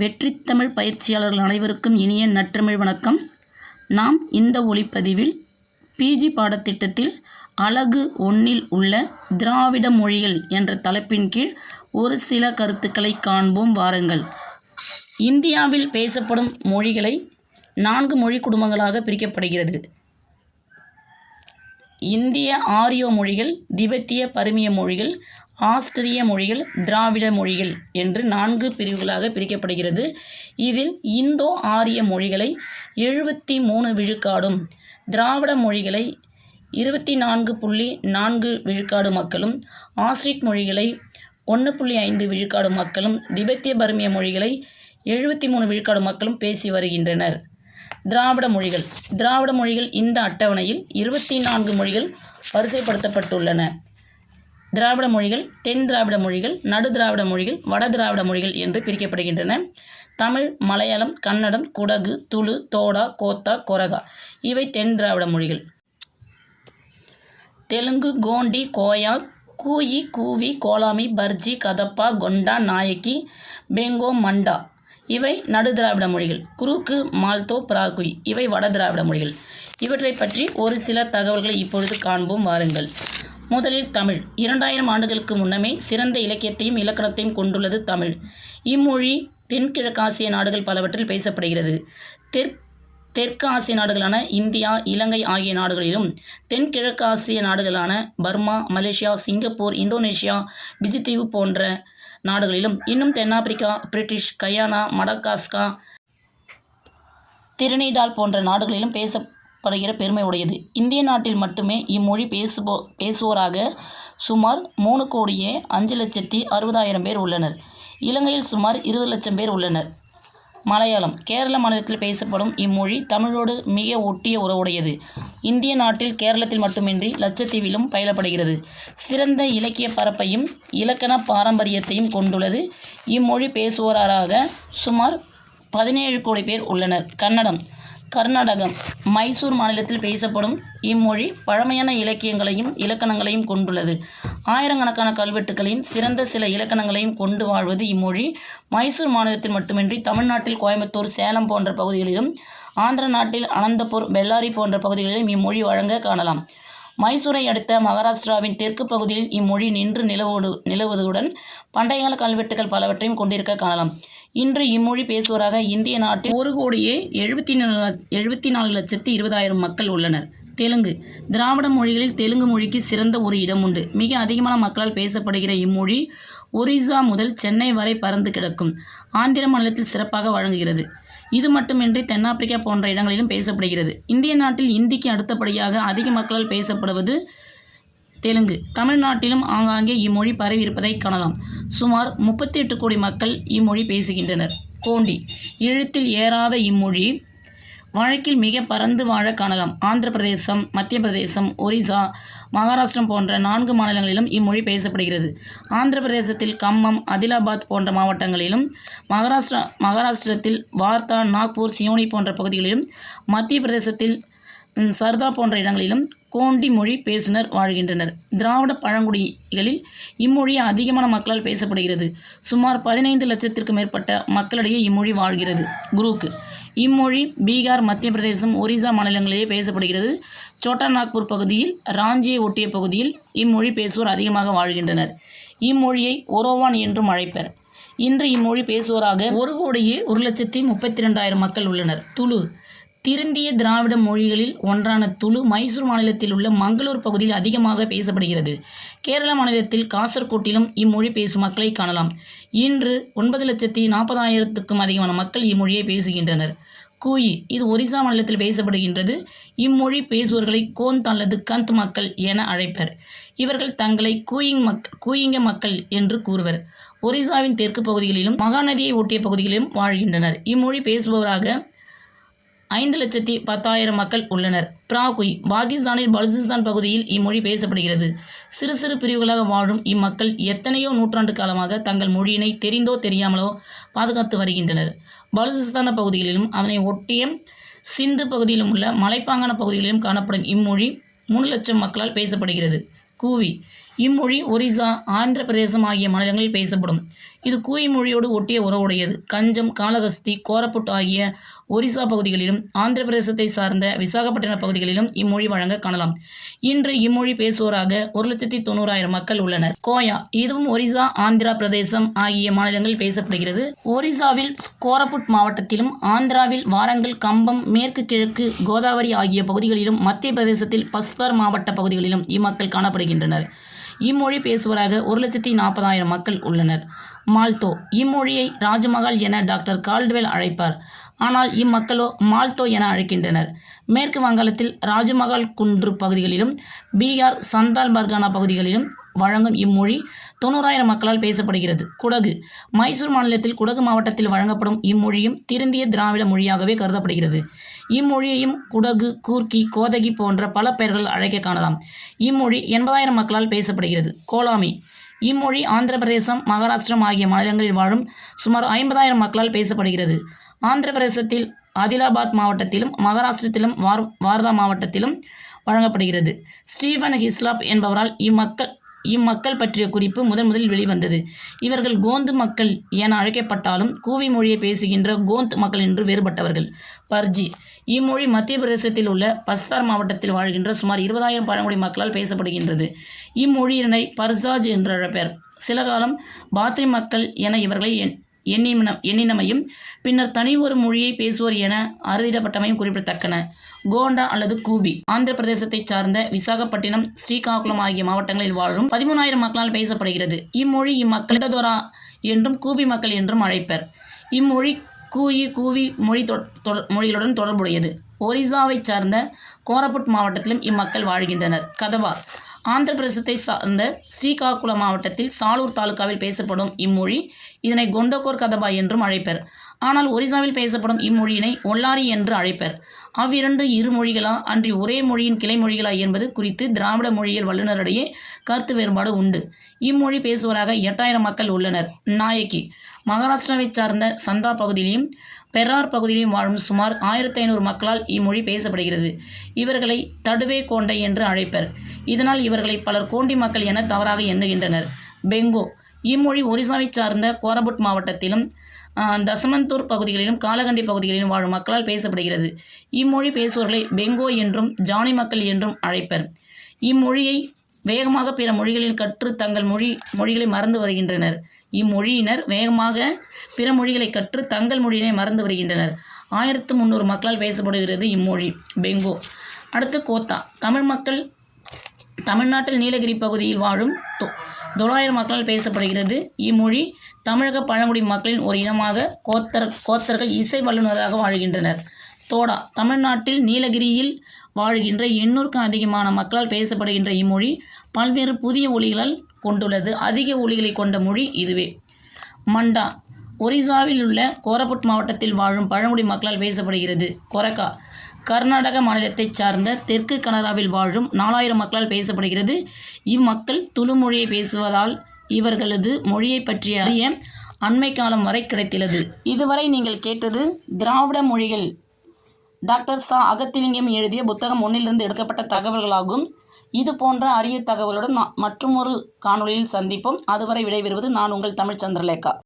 வெற்றி தமிழ் பயிற்சியாளர்கள் அனைவருக்கும் இனிய நற்றமிழ் வணக்கம். நாம் இந்த ஒளிப்பதிவில் பிஜி பாடத்திட்டத்தில் அலகு ஒன்றில் உள்ள திராவிட மொழிகள் என்ற தலைப்பின் கீழ் ஒரு சில கருத்துக்களை காண்போம் வாருங்கள். இந்தியாவில் பேசப்படும் மொழிகளை நான்கு மொழி குடும்பங்களாக பிரிக்கப்படுகிறது. இந்திய ஆரியோ மொழிகள் திபெத்திய பருமிய மொழிகள் ஆஸ்திரிய மொழிகள் திராவிட மொழிகள் என்று நான்கு பிரிவுகளாக பிரிக்கப்படுகிறது. இதில் இந்தோ ஆரிய மொழிகளை எழுபத்தி மூணு விழுக்காடும் திராவிட மொழிகளை இருபத்தி நான்கு புள்ளி நான்கு விழுக்காடு மக்களும் ஆஸ்ட்ரிக் மொழிகளை ஒன்று புள்ளி ஐந்து விழுக்காடு மக்களும் திபெத்திய பர்மிய மொழிகளை எழுபத்தி மூணு விழுக்காடு மக்களும் பேசி வருகின்றனர். திராவிட மொழிகள். திராவிட மொழிகள் இந்த அட்டவணையில் இருபத்தி நான்கு மொழிகள் வரிசைப்படுத்தப்பட்டுள்ளன. திராவிட மொழிகள் தென் திராவிட மொழிகள் நடு திராவிட மொழிகள் வட திராவிட மொழிகள் என்று பிரிக்கப்படுகின்றன தமிழ் மலையாளம் கன்னடம் குடகு துளு தோடா கோத்தா கொரகா இவை தென் திராவிட மொழிகள். தெலுங்கு கோண்டி கோயா கூயி கூவி கோலாமி பர்ஜி கதப்பா கொண்டா நாயக்கி பெங்கோ மண்டா இவை நடு திராவிட மொழிகள். குறுக்கு மால்தோ பிராகுய் இவை வட திராவிட மொழிகள். இவற்றை பற்றி ஒரு சில தகவல்களை இப்பொழுது காண்போம் வாருங்கள். முதலில் தமிழ். இரண்டாயிரம் ஆண்டுகளுக்கு முன்னமே சிறந்த இலக்கியத்தையும் இலக்கணத்தையும் கொண்டுள்ளது தமிழ். இம்மொழி தென்கிழக்காசிய நாடுகள் பலவற்றில் பேசப்படுகிறது. தெற் தெற்கு ஆசிய நாடுகளான இந்தியா இலங்கை ஆகிய நாடுகளிலும் தென்கிழக்காசிய நாடுகளான பர்மா மலேசியா சிங்கப்பூர் இந்தோனேஷியா பிஜித்தீவு போன்ற நாடுகளிலும். இன்னும் தென்னாப்பிரிக்கா பிரிட்டிஷ் கயானா மடகாஸ்கா திருநீடால் போன்ற நாடுகளிலும் பேசப்படுகிற பெருமை உடையது. இந்திய நாட்டில் மட்டுமே இம்மொழி பேசுபோ பேசுவோராக சுமார் மூணு கோடியே அஞ்சு லட்சத்தி அறுபதாயிரம் பேர் உள்ளனர். இலங்கையில் சுமார் இருபது லட்சம் பேர் உள்ளனர். மலையாளம். கேரள மாநிலத்தில் பேசப்படும் இம்மொழி தமிழோடு மிக ஒட்டிய உறவுடையது. இந்திய நாட்டில் கேரளத்தில் மட்டுமின்றி லட்சத்தீவிலும் பயிலப்படுகிறது. சிறந்த இலக்கிய பரப்பையும் இலக்கண பாரம்பரியத்தையும் கொண்டுள்ளது. இம்மொழி பேசுவோராக சுமார் பதினேழு கோடி பேர் உள்ளனர். கன்னடம். கர்நாடகம். மைசூர் மாநிலத்தில் பேசப்படும் இம்மொழி பழமையான இலக்கியங்களையும் இலக்கணங்களையும் கொண்டுள்ளது. ஆயிரக்கணக்கான கல்வெட்டுகளையும் சிறந்த சில இலக்கணங்களையும் கொண்டு வாழ்வது இம்மொழி. மைசூர் மாநிலத்தில் மட்டுமின்றி தமிழ்நாட்டில் கோயம்புத்தூர் சேலம் போன்ற பகுதிகளிலும் ஆந்திர நாட்டில் அனந்தபூர் பெல்லாரி போன்ற பகுதிகளிலும் இம்மொழி வழங்க காணலாம். மைசூரை அடுத்த மகாராஷ்டிராவின் தெற்கு பகுதியில் இம்மொழி நின்று நிலவோடு நிலவுவதுடன் பண்டையகால கல்வெட்டுகள் பலவற்றையும் கொண்டிருக்க காணலாம். இன்று இம்மொழி பேசுவோராக இந்திய நாட்டில் ஒரு கோடியே எழுபத்தி நாலு எழுபத்தி நாலு லட்சத்தி இருபதாயிரம் மக்கள் உள்ளனர். தெலுங்கு. திராவிட மொழிகளில் தெலுங்கு மொழிக்கு சிறந்த ஒரு இடம் உண்டு. மிக அதிகமான மக்களால் பேசப்படுகிற இம்மொழி ஒரிசா முதல் சென்னை வரை பறந்து கிடக்கும். ஆந்திர மாநிலத்தில் சிறப்பாக வழங்குகிறது. இது மட்டுமின்றி தென்னாப்பிரிக்கா போன்ற இடங்களிலும் பேசப்படுகிறது. இந்திய நாட்டில் இந்திக்கு அடுத்தபடியாக அதிக மக்களால் பேசப்படுவது தெலுங்கு. தமிழ்நாட்டிலும் ஆங்காங்கே இம்மொழி பரவி இருப்பதை காணலாம். சுமார் முப்பத்தி எட்டு கோடி மக்கள் இம்மொழி பேசுகின்றனர். கோண்டி எழுத்தில் ஏறாத இம்மொழி வழக்கில் மிக பறந்து வாழ காணலாம். ஆந்திர பிரதேசம் மத்திய பிரதேசம் ஒரிசா மகாராஷ்டிரம் போன்ற நான்கு மாநிலங்களிலும் இம்மொழி பேசப்படுகிறது. ஆந்திர பிரதேசத்தில் கம்மம் அதிலாபாத் போன்ற மாவட்டங்களிலும் மகாராஷ்டிரா மகாராஷ்டிரத்தில் வார்த்தா நாக்பூர் சியோனி போன்ற பகுதிகளிலும் மத்திய பிரதேசத்தில் சர்தா போன்ற இடங்களிலும் கோண்டி மொழி பேசுனர் வாழ்கின்றனர். திராவிட பழங்குடிகளில் இம்மொழி அதிகமான மக்களால் பேசப்படுகிறது. சுமார் பதினைந்து லட்சத்திற்கு மேற்பட்ட மக்களிடையே இம்மொழி வாழ்கிறது. குரூக்கு. இம்மொழி பீகார் மத்திய பிரதேசம் ஒரிசா மாநிலங்களிலேயே பேசப்படுகிறது. சோட்டா நாக்பூர் பகுதியில் ராஞ்சியை ஒட்டிய பகுதியில் இம்மொழி பேசுவோர் அதிகமாக வாழ்கின்றனர். இம்மொழியை ஒரோவான் என்றும் அழைப்பர். இன்று இம்மொழி பேசுவோராக ஒரு கோடியே ஒரு லட்சத்தி முப்பத்தி ரெண்டாயிரம் மக்கள் உள்ளனர். துளு. திருந்திய திராவிட மொழிகளில் ஒன்றான துளு மைசூர் மாநிலத்தில் உள்ள மங்களூர் பகுதியில் அதிகமாக பேசப்படுகிறது. கேரள மாநிலத்தில் காசர்கோட்டிலும் இம்மொழி பேசும் மக்களை காணலாம். இன்று ஒன்பது லட்சத்தி நாற்பதாயிரத்துக்கும் அதிகமான மக்கள் இம்மொழியை பேசுகின்றனர். கூயி இது ஒரிசா மாநிலத்தில் பேசப்படுகின்றது. இம்மொழி பேசுவர்களை கோந்த் அல்லது கந்த் மக்கள் என அழைப்பர். இவர்கள் தங்களை கூயிங் மக் கூயிங்க மக்கள் என்று கூறுவர். ஒரிசாவின் தெற்கு பகுதிகளிலும் மகாநதியை ஒட்டிய பகுதிகளிலும் வாழ்கின்றனர். இம்மொழி பேசுபவராக ஐந்து லட்சத்தி பத்தாயிரம் மக்கள் உள்ளனர். பிராகுய் பாகிஸ்தானில் பலுசிஸ்தான் பகுதியில் இம்மொழி பேசப்படுகிறது. சிறு சிறு பிரிவுகளாக வாழும் இம்மக்கள் எத்தனையோ நூற்றாண்டு காலமாக தங்கள் மொழியினை தெரிந்தோ தெரியாமலோ பாதுகாத்து வருகின்றனர். பலுசிஸ்தான பகுதிகளிலும் அதனை ஒட்டிய சிந்து பகுதியிலும் உள்ள மலைப்பாங்கான பகுதிகளிலும் காணப்படும் இம்மொழி மூணு லட்சம் மக்களால் பேசப்படுகிறது. கூவி இம்மொழி ஒரிசா ஆந்திர பிரதேசம் ஆகிய மாநிலங்களில் பேசப்படும். இது கூய் மொழியோடு ஒட்டிய உறவுடையது. கஞ்சம் காளகஸ்தி கோரப்புட் ஆகிய ஒரிசா பகுதிகளிலும் ஆந்திர பிரதேசத்தை சார்ந்த விசாகப்பட்டினம் பகுதிகளிலும் இம்மொழி வழங்க காணலாம். இன்று இம்மொழி பேசுவோராக ஒரு லட்சத்தி தொண்ணூறாயிரம் மக்கள் உள்ளனர். கோயா இதுவும் ஒரிசா ஆந்திரா பிரதேசம் ஆகிய மாநிலங்களில் பேசப்படுகிறது. ஒரிசாவில் கோரப்புட் மாவட்டத்திலும் ஆந்திராவில் வாரங்கல் கம்பம் மேற்கு கிழக்கு கோதாவரி ஆகிய பகுதிகளிலும் மத்திய பிரதேசத்தில் பஸ்தார் மாவட்ட பகுதிகளிலும் இம்மக்கள் காணப்படுகின்றனர். இம்மொழி பேசுவராக ஒரு லட்சத்தி நாற்பதாயிரம் மக்கள் உள்ளனர். மால்தோ இம்மொழியை ராஜமகால் என டாக்டர் கால்டுவெல் அழைப்பார். ஆனால் இம்மக்களோ மால்தோ என அழைக்கின்றனர். மேற்கு வங்காளத்தில் ராஜமகால் குன்று பகுதிகளிலும் பீகார் சந்தால் பர்கானா பகுதிகளிலும் வழங்கும் இம்மொழி தொண்ணூறாயிரம் மக்களால் பேசப்படுகிறது. குடகு மைசூர் மாநிலத்தில் குடகு மாவட்டத்தில் வழங்கப்படும் இம்மொழியும் திருந்திய திராவிட மொழியாகவே கருதப்படுகிறது. இம்மொழியையும் குடகு கூர்க்கி கோதகி போன்ற பல பெயர்கள் அழைக்க காணலாம். இம்மொழி எண்பதாயிரம் மக்களால் பேசப்படுகிறது. கோலாமி. இம்மொழி ஆந்திர பிரதேசம் மகாராஷ்டிரம் ஆகிய மாநிலங்களில் வாழும் சுமார் ஐம்பதாயிரம் மக்களால் பேசப்படுகிறது. ஆந்திர பிரதேசத்தில் ஆதிலாபாத் மாவட்டத்திலும் மகாராஷ்டிரத்திலும் வார் வார்தா மாவட்டத்திலும் வழங்கப்படுகிறது. ஸ்டீஃபன் ஹிஸ்லாப் என்பவரால் இம்மக்கள் இம்மக்கள் பற்றிய குறிப்பு முதன் முதலில் வெளிவந்தது. இவர்கள் கோந்து மக்கள் என அழைக்கப்பட்டாலும் கூவி மொழியை பேசுகின்ற கோந்த் மக்கள் என்று வேறுபட்டவர்கள். பர்ஜி. இம்மொழி மத்திய பிரதேசத்தில் உள்ள பஸ்தார் மாவட்டத்தில் வாழ்கின்ற சுமார் இருபதாயிரம் பழங்குடி மக்களால் பேசப்படுகின்றது. இம்மொழியினை பர்சாஜ் என்று அழைப்பர். சில காலம் பாத்ரி மக்கள் என இவர்களை எண்ணின எண்ணினமையும் பின்னர் தனி ஒரு மொழியை பேசுவோர் என அறுதிடப்பட்டமையும் குறிப்பிடத்தக்கன. கோண்டா அல்லது கூபி ஆந்திர பிரதேசத்தைச் சார்ந்த விசாகப்பட்டினம் ஸ்ரீகாகுளம் ஆகிய மாவட்டங்களில் வாழும் பதிமூணாயிரம் மக்களால் பேசப்படுகிறது. இம்மொழி இம்மக்களிடதொரா என்றும் கூபி மக்கள் என்றும் அழைப்பர். இம்மொழி கூயி கூவி மொழி மொழிகளுடன் தொடர்புடையது. ஒரிசாவைச் சார்ந்த கோரப்புட் மாவட்டத்திலும் இம்மக்கள் வாழ்கின்றனர். கதவா ஆந்திர பிரதேசத்தை சார்ந்த ஸ்ரீகாகுளம் மாவட்டத்தில் சாலூர் தாலுகாவில் பேசப்படும் இம்மொழி இதனை கொண்டோகோர் கதபா என்றும் அழைப்பர். ஆனால் ஒரிசாவில் பேசப்படும் இம்மொழியினை ஒல்லாரி என்று அழைப்பர். அவ்விரண்டு இரு மொழிகளா அன்றி ஒரே மொழியின் கிளை மொழிகளா என்பது குறித்து திராவிட மொழியியல் வல்லுநரிடையே கருத்து வேறுபாடு உண்டு. இம்மொழி பேசுவராக எட்டாயிரம் மக்கள் உள்ளனர். நாயக்கி மகாராஷ்டிராவைச் சார்ந்த சந்தா பகுதியிலும் பெரார் பகுதியிலும் வாழும் சுமார் ஆயிரத்தி ஐநூறு மக்களால் இம்மொழி பேசப்படுகிறது. இவர்களை தடுவே கோண்டை என்று அழைப்பர். இதனால் இவர்களை பலர் கோண்டி மக்கள் என தவறாக எண்ணுகின்றனர். பெங்கோ இம்மொழி ஒரிசாவைச் சார்ந்த கோரபுட் மாவட்டத்திலும் தசமந்தூர் பகுதிகளிலும் காலகண்டி பகுதிகளிலும் வாழும் மக்களால் பேசப்படுகிறது. இம்மொழி பேசுவோர்களை பெங்கோ என்றும் ஜானி மக்கள் என்றும் அழைப்பர். இம்மொழியை வேகமாக பிற மொழிகளில் கற்று தங்கள் மொழி மொழிகளை மறந்து வருகின்றனர். இம்மொழியினர் வேகமாக பிற மொழிகளை கற்று தங்கள் மொழியினை மறந்து வருகின்றனர் ஆயிரத்து முந்நூறு மக்களால் பேசப்படுகிறது இம்மொழி. பெங்கோ. அடுத்து கோத்தா. தமிழ் மக்கள் தமிழ்நாட்டில் நீலகிரி பகுதியில் வாழும் தொ- தொள்ளாயிரம் மக்களால் பேசப்படுகிறது இம்மொழி. தமிழக பழங்குடி மக்களின் ஒரு இனமாக கோத்தர் கோத்தர்கள் இசை வல்லுநராக வாழ்கின்றனர். தோடா. தமிழ்நாட்டில் நீலகிரியில் வாழ்கின்ற எண்ணூறுக்கும் அதிகமான மக்களால் பேசப்படுகின்ற இம்மொழி. பல்வேறு புதிய ஒலிகளால் கொண்டுள்ளது. அதிக ஒலிகளை கொண்ட மொழி இதுவே. மண்டா ஒரிசாவில் உள்ள கோரபுட் மாவட்டத்தில் வாழும் பழங்குடி மக்களால் பேசப்படுகிறது. கொரக்கா கர்நாடக மாநிலத்தைச் சார்ந்த தெற்கு கனடாவில் வாழும் நாலாயிரம் மக்களால் பேசப்படுகிறது. இம்மக்கள் துளு மொழியை பேசுவதால் இவர்களது மொழியை பற்றிய அறிய அண்மை காலம் வரை கிடைத்துள்ளது இதுவரை நீங்கள் கேட்டது திராவிட மொழிகள். டாக்டர் சா. அகத்திலிங்கம் எழுதிய புத்தகம் ஒன்றிலிருந்து எடுக்கப்பட்ட தகவல்களாகும். இது போன்ற அரிய தகவலுடன் மற்றொரு காணொளியில் சந்திப்போம். அதுவரை விடைபெறுவது நான் உங்கள் தமிழ் சந்திரலேகா